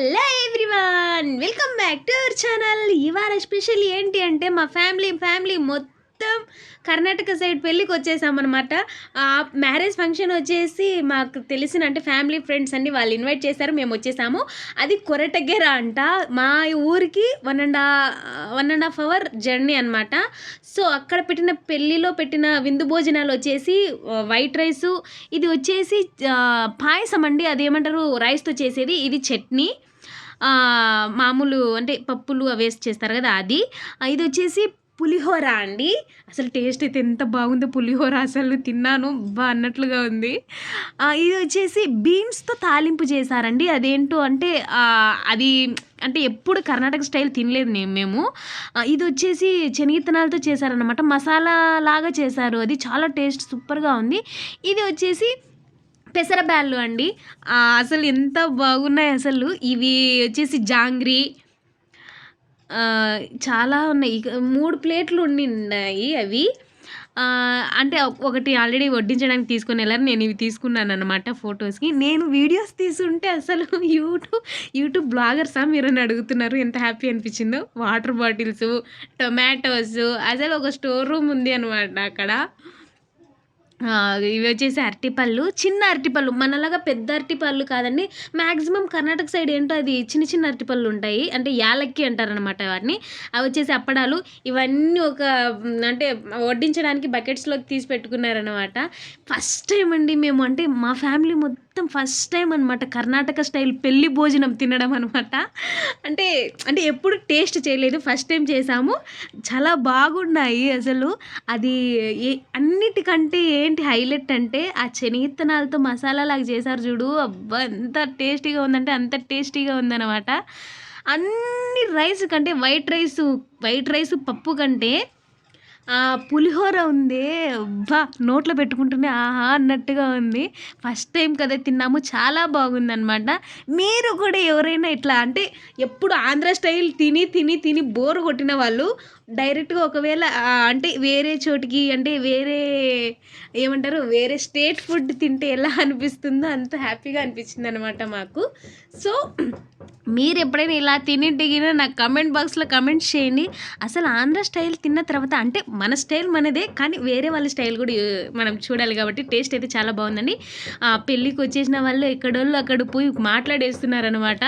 Hello everyone welcome back to our channel ఇవాళ special ఏంటి అంటే మా ఫ్యామిలీ ఫ్యామిలీ మొత్తం కర్ణాటక సైడ్ పెళ్ళికి వచ్చేసామన్నమాట. ఆ మ్యారేజ్ ఫంక్షన్ వచ్చేసి మాకు తెలిసిన అంటే ఫ్యామిలీ ఫ్రెండ్స్ అన్ని వాళ్ళు ఇన్వైట్ చేశారు మేము వచ్చేసాము. అది కొరటగెర అంట. మా ఊరికి one and one and half hour journey అనమాట సో అక్కడ పెట్టిన పెళ్ళిలో పెట్టిన విందు భోజనాలు వచ్చేసి వైట్ రైసు ఇది వచ్చేసి పాయసం అండి. అదేమంటారు? రైస్తో చేసేది. ఇది చట్నీ. మామూలు అంటే పప్పులు అవి వేసి చేస్తారు కదా అది. ఇది వచ్చేసి పులిహోర అండి. అసలు టేస్ట్ అయితే ఎంత బాగుందో పులిహోర అసలు తిన్నాను. బా అన్నట్లుగా ఉంది. ఇది వచ్చేసి బీన్స్తో తాలింపు చేశారండి. అదేంటో అంటే అది అంటే ఎప్పుడు కర్ణాటక స్టైల్ తినలేదు నేను మేము. ఇది వచ్చేసి శనగిత్తనాలతో చేశారనమాట మసాలా లాగా చేశారు. అది చాలా టేస్ట్ సూపర్గా ఉంది. ఇది వచ్చేసి పెసరబ్యాళ్ళు అండి. అసలు ఎంత బాగున్నాయి అసలు. ఇవి వచ్చేసి జాంగ్రీ. చాలా ఉన్నాయి. ఇక మూడు ప్లేట్లు ఉన్నాయి అవి. అంటే ఒకటి ఆల్రెడీ వడ్డించడానికి తీసుకుని వెళ్ళారు. నేను ఇవి తీసుకున్నాను అనమాట ఫొటోస్కి. నేను వీడియోస్ తీసుంటే అసలు యూట్యూబ్ యూట్యూబ్ బ్లాగర్సా మీరు అని అడుగుతున్నారు. ఎంత హ్యాపీ అనిపించిందో. వాటర్ బాటిల్స్ టొమాటోస్ అసలు ఒక స్టోర్ రూమ్ ఉంది అనమాట అక్కడ. ఇవి వచ్చేసి అరటిపళ్ళు. చిన్న అరటిపళ్ళు. మనలాగా పెద్ద అరటిపళ్ళు కాదండి. మ్యాక్సిమం కర్ణాటక సైడ్ ఏంటో అది చిన్న చిన్న అరటిపళ్ళు ఉంటాయి. అంటే యాలక్కి అంటారనమాట వాటిని. అవి వచ్చేసి అప్పడాలు. ఇవన్నీ ఒక అంటే వడ్డించడానికి బకెట్స్లోకి తీసి పెట్టుకున్నారనమాట ఫస్ట్ టైం అండి మేము. అంటే మా ఫ్యామిలీ మొత్తం మొత్తం ఫస్ట్ టైం అనమాట కర్ణాటక స్టైల్ పెళ్ళి భోజనం తినడం అనమాట అంటే అంటే ఎప్పుడు టేస్ట్ చేయలేదు ఫస్ట్ టైం చేసాము చాలా బాగున్నాయి అసలు. అది ఏ అన్నిటికంటే ఏంటి హైలైట్ అంటే ఆ శనగిత్తనాలతో మసాలా లాగా చేశారు చూడు. అబ్బా ఎంత టేస్టీగా ఉందంటే అంత టేస్టీగా ఉందన్నమాట. అన్ని రైస్ కంటే వైట్ రైస్ వైట్ రైస్ పప్పు కంటే ఆ పులిహోర ఉంది. అబ్బా నోట్లో పెట్టుకుంటూనే ఆహా అన్నట్టుగా ఉంది. ఫస్ట్ టైం కదా తిన్నాము. చాలా బాగుందనమాట మీరు కూడా ఎవరైనా ఇట్లా అంటే ఎప్పుడు ఆంధ్ర స్టైల్ తిని తిని తిని బోర్ కొట్టిన వాళ్ళు డైరెక్ట్గా ఒకవేళ అంటే వేరే చోటికి అంటే వేరే ఏమంటారు? వేరే స్టేట్ ఫుడ్ తింటే ఎలా అనిపిస్తుందో అంత హ్యాపీగా అనిపించింది అనమాట మాకు. సో మీరు ఎప్పుడైనా ఇలా తిని దిగినా నాకు కమెంట్ బాక్స్లో కమెంట్ చేయండి. అసలు ఆంధ్ర స్టైల్ తిన్న తర్వాత అంటే మన స్టైల్ మనదే కానీ వేరే వాళ్ళ స్టైల్ కూడా మనం చూడాలి కాబట్టి టేస్ట్ అయితే చాలా బాగుందండి. ఆ పెళ్ళికి వచ్చేసిన వాళ్ళు ఎక్కడోళ్ళు అక్కడ పోయి మాట్లాడేస్తున్నారనమాట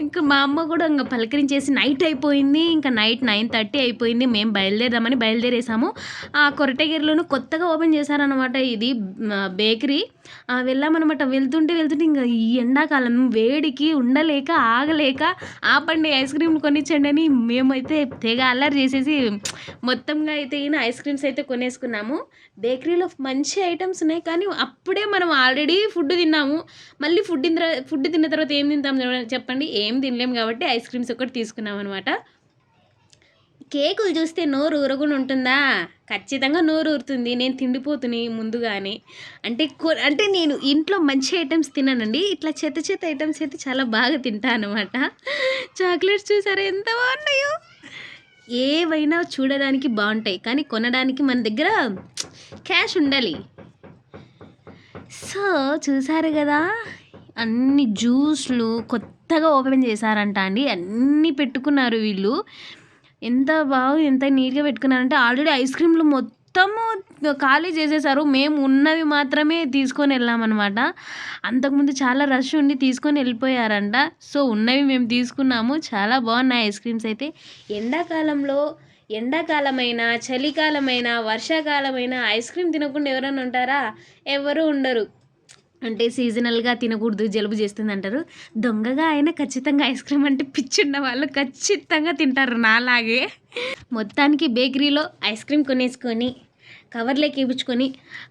ఇంకా మా అమ్మ కూడా ఇంకా పలకరించేసి నైట్ అయిపోయింది ఇంకా నైట్ నైన్ థర్టీ అయిపోయింది మేము బయలుదేరదామని బయలుదేరేసాము. ఆ కొరటగిరిలోనూ కొత్తగా ఓపెన్ చేశారనమాట ఇది బేకరీ. వెళ్ళామన్నమాట. వెళ్తుంటే వెళ్తుంటే ఇంకా ఈ ఎండాకాలం వేడికి ఉండలేక ఆగలేక ఆపండి ఐస్ క్రీమ్ కొనిచ్చండి అని మేమైతే తెగ అల్లరి చేసేసి మొత్తంగా అయితే ఈయన ఐస్ క్రీమ్స్ అయితే కొనేసుకున్నాము. బేకరీలో మంచి ఐటమ్స్ ఉన్నాయి కానీ అప్పుడే మనం ఆల్రెడీ ఫుడ్ తిన్నాము. మళ్ళీ ఫుడ్ తిన్న ఫుడ్ తిన్న తర్వాత ఏం తింటాం చెప్పండి? ఏం తినలేము కాబట్టి ఐస్ క్రీమ్స్ ఒకటి తీసుకున్నాం అనమాట కేకులు చూస్తే నోరు ఊరకుండా ఉంటుందా? ఖచ్చితంగా నోరు ఊరుతుంది. నేను తిండిపోతుని ముందుగానే. అంటే కొ- అంటే నేను ఇంట్లో మంచి ఐటమ్స్ తిన్నానండి ఇట్లా చెత్త చెత్త ఐటమ్స్ అయితే చాలా బాగా తింటా అనమాట చాక్లెట్స్ చూసారా? ఎంత బాగున్నాయో! ఏవైనా చూడడానికి బాగుంటాయి. కానీ కొనడానికి మన దగ్గర క్యాష్ ఉండాలి. సో చూసారు కదా అన్ని జ్యూస్లు కొత్తగా ఓపెన్ చేశారంట అండి. అన్నీ పెట్టుకున్నారు వీళ్ళు. ఎంత బాగా ఎంత నీట్గా పెట్టుకున్నారంటే ఆల్రెడీ ఐస్ క్రీమ్లు మొత్తం మొత్తము ఖాళీ చేసేసారు. మేము ఉన్నవి మాత్రమే తీసుకొని వెళ్ళామన్నమాట. అంతకుముందు చాలా రష్ ఉండి తీసుకొని వెళ్ళిపోయారంట. సో ఉన్నవి మేము తీసుకున్నాము. చాలా బాగున్నాయి ఐస్ క్రీమ్స్ అయితే. ఎండాకాలంలో ఎండాకాలమైన చలికాలమైన వర్షాకాలమైన ఐస్ క్రీమ్ తినకుండా ఎవరైనా ఉంటారా? ఎవరు ఉండరు. అంటే సీజనల్గా తినకూడదు జలుబు చేస్తుంది అంటారు. దొంగగా అయినా ఖచ్చితంగా ఐస్ క్రీమ్ అంటే పిచ్చిన్న వాళ్ళు ఖచ్చితంగా తింటారు నాలాగే. మొత్తానికి బేకరీలో ఐస్ క్రీమ్ కొనేసుకొని కవర్లోకి వేయించుకొని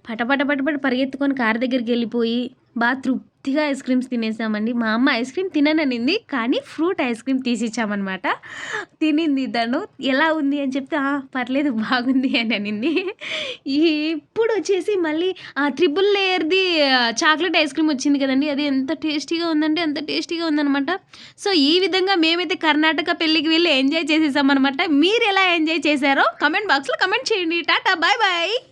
పటపట పటపట పరిగెత్తుకొని కార్ దగ్గరికి వెళ్ళిపోయి బాత్రూమ్ తృప్తిగా ఐస్ క్రీమ్స్ తినేసామండి. మా అమ్మ ఐస్ క్రీమ్ తినననింది కానీ ఫ్రూట్ ఐస్ క్రీమ్ తీసిచ్చామన్నమాట. తినింది తను ఎలా ఉంది? అని చెప్తే పర్లేదు బాగుంది అని అనింది. ఇప్పుడు వచ్చేసి మళ్ళీ త్రిబుల్ లేయర్ది చాక్లెట్ ఐస్ క్రీమ్ వచ్చింది కదండి. అది ఎంత టేస్టీగా ఉందంటే అంత టేస్టీగా ఉందన్నమాట. సో ఈ విధంగా మేమైతే కర్ణాటక పెళ్ళికి వెళ్ళి ఎంజాయ్ చేసేసామన్నమాట. మీరు ఎలా ఎంజాయ్ చేశారో కమెంట్ బాక్స్లో కమెంట్ చేయండి. Tata bye bye.